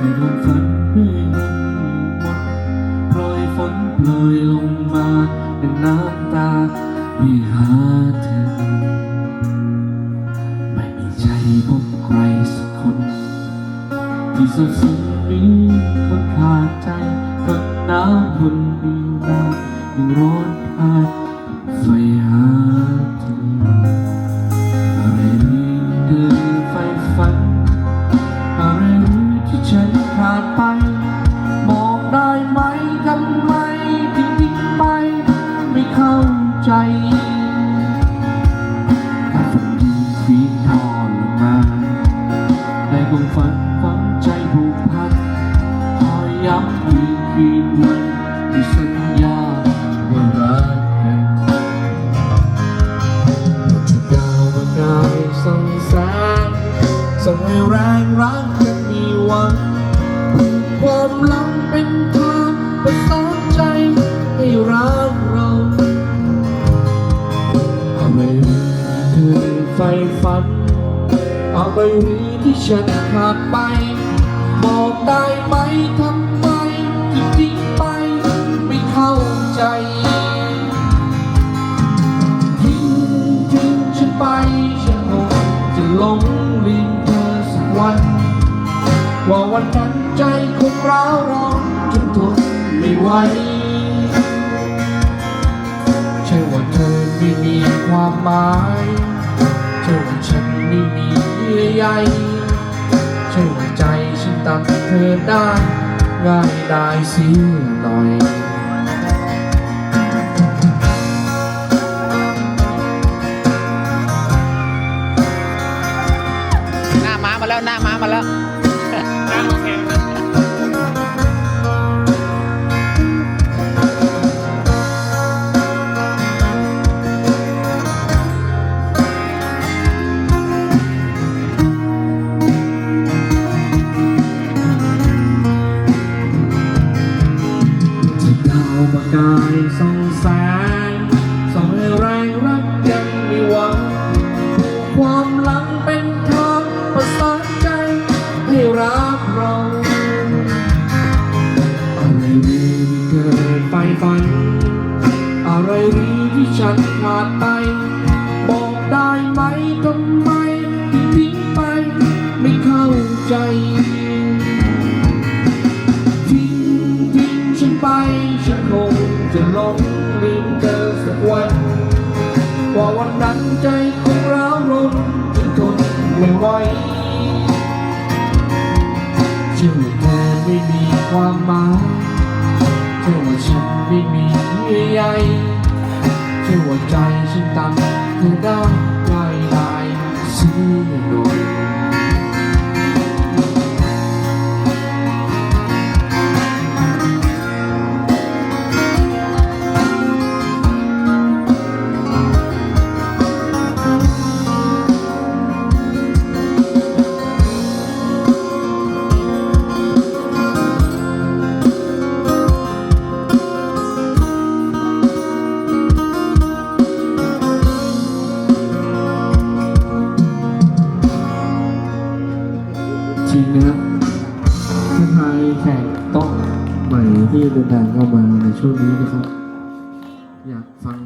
ให้ดวงฝันมืดมนโปรยฝนโปรยลงมาเป็นน้ำตาที่หาเธอ ไม่มีใจพบใครสักคน ที่สับสนมีคนขาดใจก็หนาวทนมีนายังร้อนพาดไฟหา ย้ำคืนคืนวันที่สัญญาว่ารักกันจะดาวมากายส่องแสงส่งให้แรงรักยังมีหวังความหลังเป็นทางประสานใจให้รักเราอะไรที่เคยใฝ่ฝันเอะไรที่ฉันขาดไป บอกได้ไหมทำ หลงลืมเธอสักวัน ว่าวันนั้นใจคงร้าวร้อนจนทนไม่ไหวใช่ว่าเธอไม่มีความหมายใช่ว่าฉันไม่มีเยื่อใยใช่ว่าใจฉันตัดเธอได้ง่ายได้เสียหน่อย แล้วหน้าม้ามาแล้ว รักเราอะไรดีที่เคยไฟฝัน อะไรดีที่ฉันขาดไป บอกได้ไหมทำไมที่ทิ้งไปไม่เข้าใจทิ้งทิ้งฉันไป ฉันคงจะหลงลืมเธอสักวันว่าวันนั้นใจคงเราวรนจนทนไม่ไหว ไม่มีความหมายเชื่ว่าฉันไม่มีเยื่อใยเชื่ว่าใจฉันตัดเธอได้ง่ายได้เสีย ริงนะครับทักทายแขกโต๊ะใหม่ที่เดินทางเข้ามาในช่วงนี้นะครับ อยากฟัง